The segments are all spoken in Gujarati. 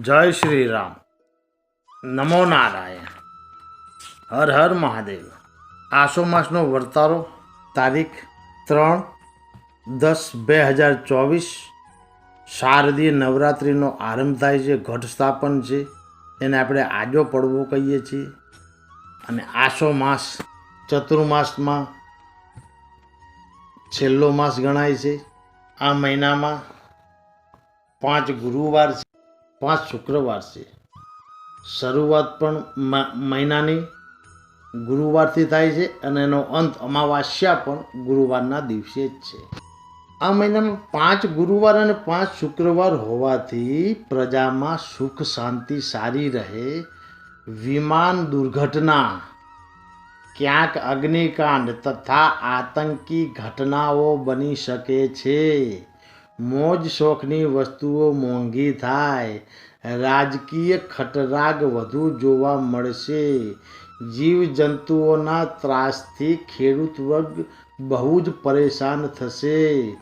જય શ્રી રામ. નમો નારાયણ. હર હર મહાદેવ. આસો માસનો વર્તારો, તારીખ ત્રણ દસ બે હજાર ચોવીસ. શારદીય નવરાત્રિનો આરંભ થાય છે, ઘટ સ્થાપન છે, એને આપણે આજો પડવો કહીએ છીએ. અને આસો માસ ચતુર્માસમાં છેલ્લો માસ ગણાય છે. આ મહિનામાં પાંચ ગુરુવાર છે. પાંચ શુક્રવાર છે. શરૂઆત પણ મહિનાની ગુરુવારથી થાય છે અને એનો અંત અમાવાસ્યા પણ ગુરુવારના દિવસે જ છે. આ મહિનામાં પાંચ ગુરુવાર અને પાંચ શુક્રવાર હોવાથી પ્રજામાં સુખ, શાંતિ સારી રહે. વિમાન દુર્ઘટના, ક્યાંક અગ્નિકાંડ તથા આતંકી ઘટનાઓ બની શકે છે. મોજ શોખની વસ્તુઓ મોંઘી થાય. રાજકીય ખટરાગ વધુ જોવા મળશે. જીવજંતુઓના ત્રાસથી ખેડૂત વર્ગ બહુ જ પરેશાન થશે.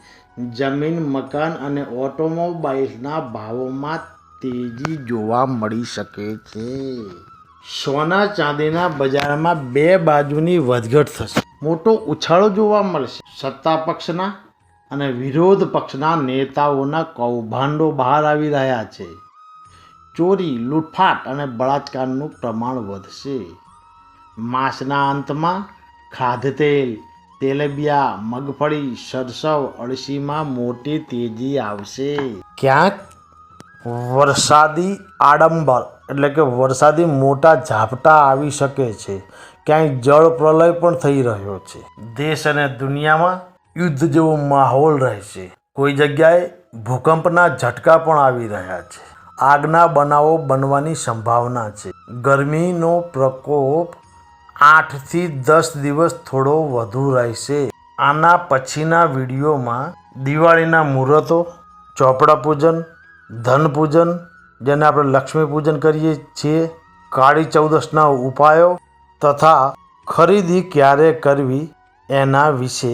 જમીન, મકાન અને ઓટોમોબાઈલના ભાવોમાં તેજી જોવા મળી શકે છે. સોના ચાંદીના બજારમાં બે બાજુની વધઘટ થશે. મોટો ઉછાળો જોવા મળશે. સત્તા પક્ષના અને વિરોધ પક્ષના નેતાઓના કૌભાંડો બહાર આવી રહ્યા છે. ચોરી, લૂંટફાટ અને બળાત્કારનું પ્રમાણ વધશે. માસના અંતમાં ખાધતેલ તેલબિયા, મગફળી, સરસવ, અળસીમાં મોટી તેજી આવશે. ક્યાંક વરસાદી આડંબર, એટલે કે વરસાદી મોટા ઝાપટા આવી શકે છે. ક્યાંય જળ પ્રલય પણ થઈ રહ્યો છે. દેશ અને દુનિયામાં યુદ્ધ જેવો માહોલ રહેશે. કોઈ જગ્યાએ ભૂકંપના ઝટકા પણ આવી રહ્યા છે. આગના બનાવો બનવાની સંભાવના છે. ગરમીનો પ્રકોપ આઠથી દસ દિવસ થોડો વધુ રહેશે. આના પછીના વિડીયોમાં દિવાળીના મુહૂર્તો, ચોપડા પૂજન, ધન પૂજન, જેને આપણે લક્ષ્મી પૂજન કરીએ છીએ, કાળી ચૌદશના ઉપાયો તથા ખરીદી ક્યારે કરવી એના વિશે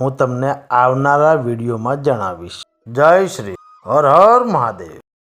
હું તમને આવનારા વિડીયોમાં જણાવીશ. જય શ્રી હર હર મહાદેવ.